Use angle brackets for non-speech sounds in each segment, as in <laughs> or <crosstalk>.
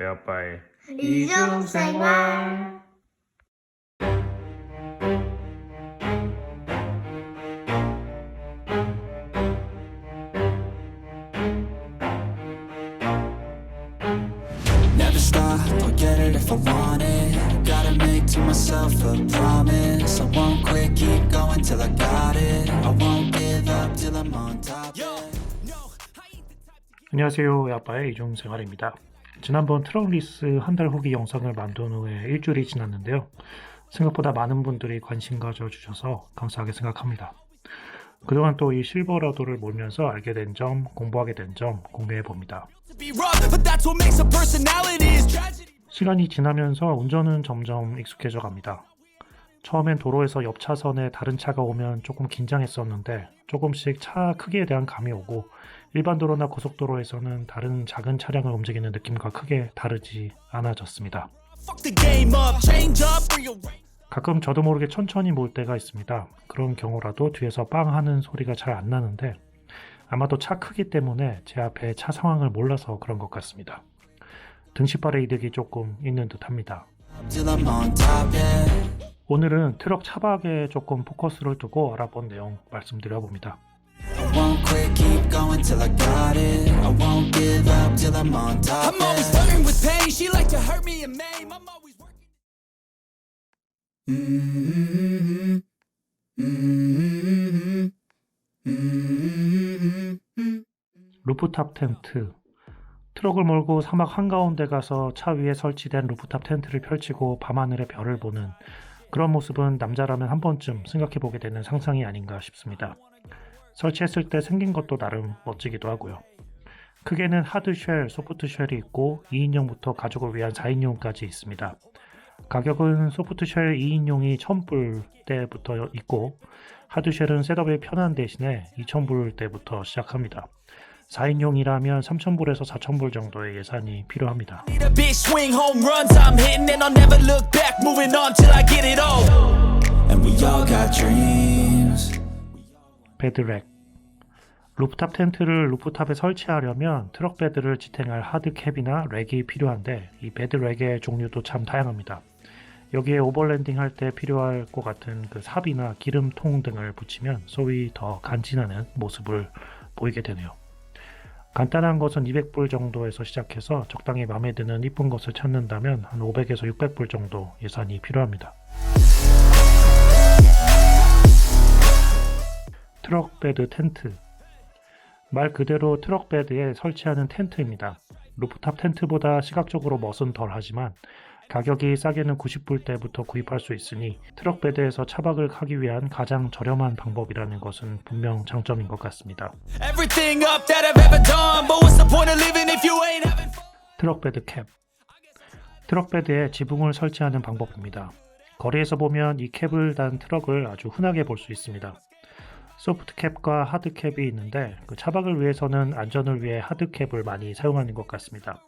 애아빠의 이중생활 Never stop, I'll get it if I want it Gotta make to myself a promise I won't quit, keep going till I got it I won't give up till I'm on top 안녕하세요. 아빠의 이중생활입니다. 지난번 트럭 리스 한 달 후기 영상을 만든 후에 일주일이 지났는데요. 생각보다 많은 분들이 관심 가져주셔서 감사하게 생각합니다. 그동안 또 이 실버라도를 몰면서 알게 된 점, 공부하게 된 점 공유해 봅니다. 시간이 지나면서 운전은 점점 익숙해져 갑니다. 처음엔 도로에서 옆 차선에 다른 차가 오면 조금 긴장했었는데 조금씩 차 크기에 대한 감이 오고 일반 도로나 고속도로에서는 다른 작은 차량을 움직이는 느낌과 크게 다르지 않아졌습니다. 가끔 저도 모르게 천천히 몰 때가 있습니다. 그런 경우라도 뒤에서 빵 하는 소리가 잘 안 나는데 아마도 차 크기 때문에 제 앞에 차 상황을 몰라서 그런 것 같습니다. 등식발의 이득이 조금 있는 듯 합니다. 오늘은 트럭 차박에 조금 포커스를 두고 알아본 내용 말씀드려 봅니다. I won't quit, keep going till I got it I won't give up till I'm on top, I'm always flirting with pain, she like to hurt me and maim I'm always working Mm-hmm. Mm-hmm. Mm-hmm. 루프탑 텐트. 트럭을 몰고 사막 한가운데 가서 차 위에 설치된 루프탑 텐트를 펼치고 밤하늘의 별을 보는 그런 모습은 남자라면 한 번쯤 생각해 보게 되는 상상이 아닌가 싶습니다. 설치했을 때 생긴 것도 나름 멋지기도 하고요. 크게는 하드쉘, 소프트쉘이 있고 2인용부터 가족을 위한 4인용까지 있습니다. 가격은 소프트쉘 2인용이 1000불대부터 있고 하드쉘은 셋업이 편한 대신에 2000불대부터 시작합니다. 4인용이라면 3000불에서 4000불 정도의 예산이 필요합니다. 베드렉 루프탑 텐트를 루프탑에 설치하려면 트럭 베드를 지탱할 하드캡이나 렉이 필요한데 이 베드렉의 종류도 참 다양합니다. 여기에 오버랜딩 할 때 필요할 것 같은 그 삽이나 기름통 등을 붙이면 소위 더 간지나는 모습을 보이게 되네요. 간단한 것은 200불 정도에서 시작해서 적당히 마음에 드는 이쁜 것을 찾는다면 한 500에서 600불 정도 예산이 필요합니다. 트럭 베드 텐트 말 그대로 트럭 베드에 설치하는 텐트입니다. 루프탑 텐트보다 시각적으로 멋은 덜 하지만 가격이 싸게는 90불대부터 구입할 수 있으니 트럭 베드에서 차박을 하기 위한 가장 저렴한 방법이라는 것은 분명 장점인 것 같습니다. 트럭 베드 캡 트럭 베드에 지붕을 설치하는 방법입니다. 거리에서 보면 이 캡을 단 트럭을 아주 흔하게 볼 수 있습니다. 소프트 캡과 하드 캡이 있는데 그 차박을 위해서는 안전을 위해 하드 캡을 많이 사용하는 것 같습니다.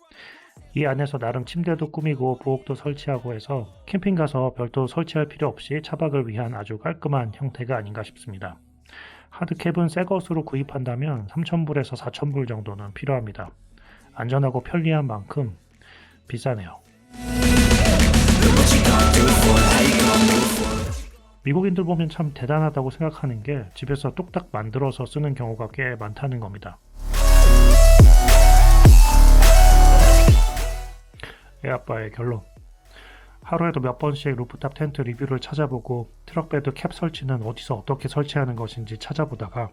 이 안에서 나름 침대도 꾸미고 부엌도 설치하고 해서 캠핑 가서 별도 설치할 필요 없이 차박을 위한 아주 깔끔한 형태가 아닌가 싶습니다. 하드 캡은 새 것으로 구입한다면 3,000불에서 4,000불 정도는 필요합니다. 안전하고 편리한 만큼 비싸네요. 미국인들 보면 참 대단하다고 생각하는 게 집에서 뚝딱 만들어서 쓰는 경우가 꽤 많다는 겁니다. 애아빠의 결론. 하루에도 몇 번씩 루프탑 텐트 리뷰를 찾아보고 트럭베드 캡 설치는 어디서 어떻게 설치하는 것인지 찾아보다가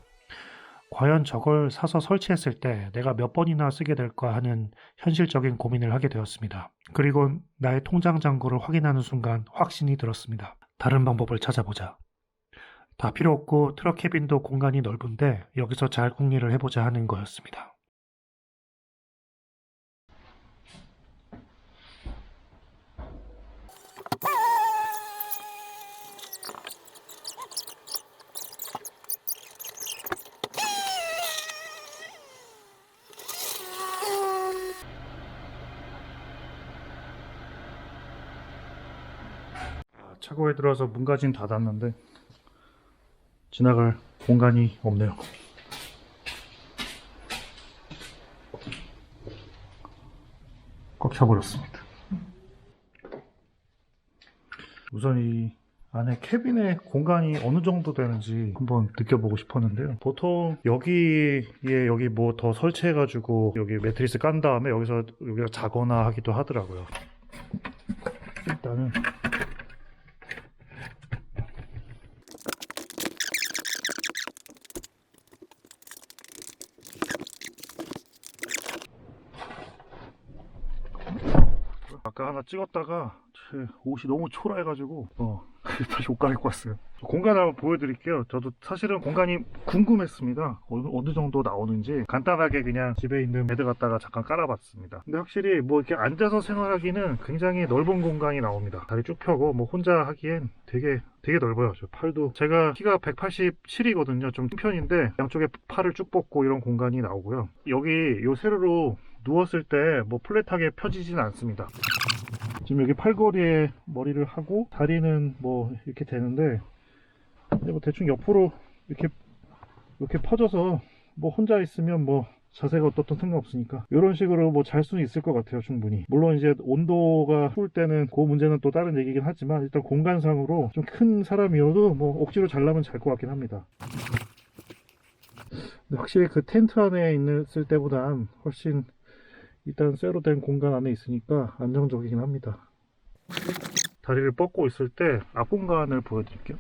과연 저걸 사서 설치했을 때 내가 몇 번이나 쓰게 될까 하는 현실적인 고민을 하게 되었습니다. 그리고 나의 통장 잔고를 확인하는 순간 확신이 들었습니다. 다른 방법을 찾아보자. 다 필요 없고 트럭 캐빈도 공간이 넓은데 여기서 잘 궁리를 해보자 하는 거였습니다. 아, 차고에 들어와서 문까지는 닫았는데 지나갈 공간이 없네요. 꽉꽉 차버렸습니다. 우선 이 안에 캐빈의 공간이 어느 정도 되는지 한번 느껴보고 싶었는데요. 보통 여기에 여기 뭐 더 설치해가지고 여기 매트리스 깐 다음에 여기서 여기가 자거나 하기도 하더라고요. 일단은 아까 하나 찍었다가 제 옷이 너무 초라해가지고 어 <laughs> 다시 옷 갈아입고 왔어요. 공간 한번 보여드릴게요. 저도 사실은 공간이 궁금했습니다. 어느, 어느 정도 나오는지 간단하게 그냥 집에 있는 베드 갖다가 잠깐 깔아봤습니다. 근데 확실히 뭐 이렇게 앉아서 생활하기는 굉장히 넓은 공간이 나옵니다. 다리 쭉 펴고 뭐 혼자 하기엔 되게 되게 넓어요. 저 팔도. 제가 키가 187이거든요. 좀 큰 편인데 양쪽에 팔을 쭉 뻗고 이런 공간이 나오고요. 여기 요 세로로 누웠을 때 뭐 플랫하게 펴지진 않습니다. 지금 여기 팔걸이에 머리를 하고 다리는 뭐 이렇게 되는데 뭐 대충 옆으로 이렇게 이렇게 퍼져서 뭐 혼자 있으면 뭐 자세가 어떻든 상관없으니까 이런 식으로 뭐 잘 수는 있을 것 같아요 충분히. 물론 이제 온도가 추울 때는 그 문제는 또 다른 얘기긴 하지만 일단 공간상으로 좀 큰 사람이어도 뭐 억지로 잘라면 잘 것 같긴 합니다. 확실히 그 텐트 안에 있을 때보단 훨씬 일단 쇠로 된 공간 안에 있으니까 안정적이긴 합니다. 다리를 뻗고 있을 때 앞공간을 보여드릴게요.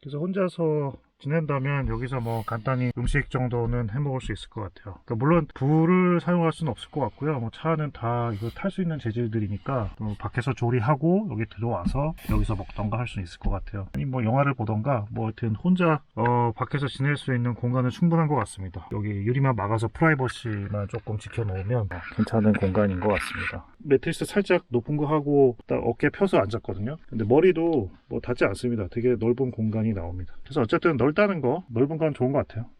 그래서 혼자서 지낸다면 여기서 뭐 간단히 음식 정도는 해 먹을 수 있을 것 같아요. 그러니까 물론 불을 사용할 수는 없을 것 같고요. 뭐 차는 다 이거 탈 수 있는 재질들이니까 또 밖에서 조리하고 여기 들어와서 여기서 먹던가 할 수 있을 것 같아요. 아니 뭐 영화를 보던가 뭐 하여튼 혼자 어 밖에서 지낼 수 있는 공간은 충분한 것 같습니다. 여기 유리만 막아서 프라이버시만 조금 지켜놓으면 어, 괜찮은 공간인 것 같습니다. 매트리스 살짝 높은 거 하고 딱 어깨 펴서 앉았거든요. 근데 머리도 뭐 닿지 않습니다. 되게 넓은 공간이 나옵니다. 그래서 어쨌든 넓 다는 거, 넓은 건 좋은 것 같아요.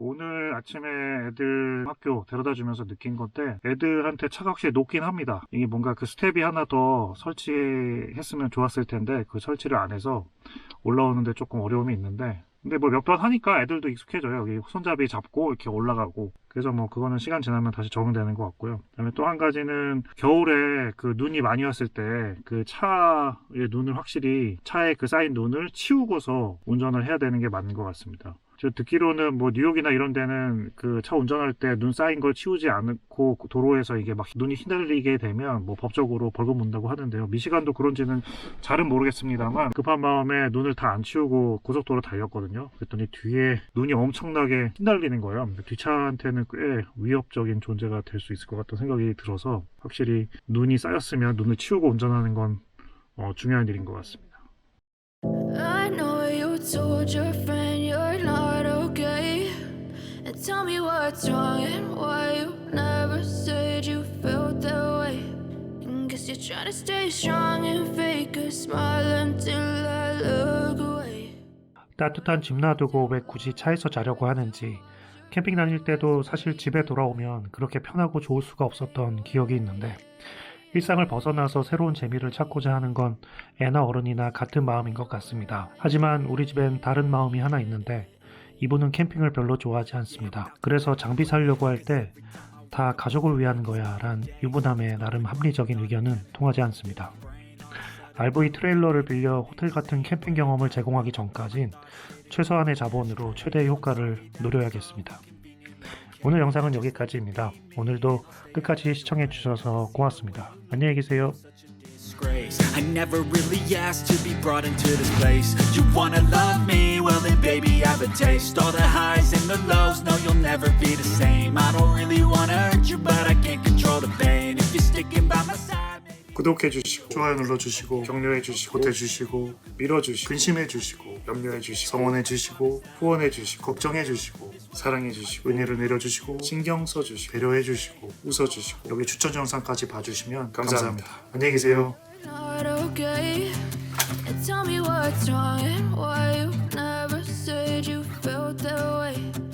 오늘 아침에 애들 학교 데려다 주면서 느낀 건데 애들한테 차가 확실히 높긴 합니다. 이게 뭔가 그 스텝이 하나 더 설치했으면 좋았을 텐데 그 설치를 안 해서 올라오는데 조금 어려움이 있는데 근데 뭐 몇 번 하니까 애들도 익숙해져요. 여기 손잡이 잡고 이렇게 올라가고 그래서 뭐 그거는 시간 지나면 다시 적응되는 것 같고요. 그다음에 또 한 가지는 겨울에 그 눈이 많이 왔을 때 그 차의 눈을 확실히 차에 그 쌓인 눈을 치우고서 운전을 해야 되는 게 맞는 것 같습니다. 저 듣기로는 뭐 뉴욕이나 이런 데는 그 차 운전할 때 눈 쌓인 걸 치우지 않고 도로에서 이게 막 눈이 휘날리게 되면 뭐 법적으로 벌금 문다고 하는데요. 미시간도 그런지는 잘은 모르겠습니다만 급한 마음에 눈을 다 안 치우고 고속도로 달렸거든요. 그랬더니 뒤에 눈이 엄청나게 휘날리는 거예요. 뒷차한테는 꽤 위협적인 존재가 될 수 있을 것 같다는 생각이 들어서 확실히 눈이 쌓였으면 눈을 치우고 운전하는 건 어, 중요한 일인 것 같습니다. What's wrong and why you never said you felt that way. Guess you're trying to stay strong and fake a smile until I look away. 따뜻한 집 놔두고 왜 굳이 차에서 자려고 하는지 캠핑 다닐 때도 사실 집에 돌아오면 그렇게 편하고 좋을 수가 없었던 기억이 있는데 일상을 벗어나서 새로운 재미를 찾고자 하는 건 애나 어른이나 같은 마음인 것 같습니다. 하지만 우리 집엔 다른 마음이 하나 있는데 이분은 캠핑을 별로 좋아하지 않습니다. 그래서 장비 사려고 할 때 다 가족을 위한 거야 란 유부남의 나름 합리적인 의견은 통하지 않습니다. RV 트레일러를 빌려 호텔 같은 캠핑 경험을 제공하기 전까진 최소한의 자본으로 최대의 효과를 노려야겠습니다. 오늘 영상은 여기까지입니다. 오늘도 끝까지 시청해 주셔서 고맙습니다. 안녕히 계세요. I never really asked to be brought into this place. You wanna love me? Well then baby I have a taste. All the highs and the lows, no you'll never be the same. I don't really wanna hurt you, but I can't control the pain. If you're sticking by my side. 구독해 주시고 좋아요 눌러 주시고 격려해 주시고 보태 주시고 밀어 주시고 근심해 주시고 염려해 주시고 성원해 주시고 후원해 주시고 걱정해 주시고 사랑해 주시고 은혜를 내려 주시고 신경 써 주시고 배려해 주시고 웃어 주시고 여기 추천 영상까지 봐 주시면 감사합니다. 안녕히 계세요. Okay. And tell me what's wrong and why you never said you felt that way.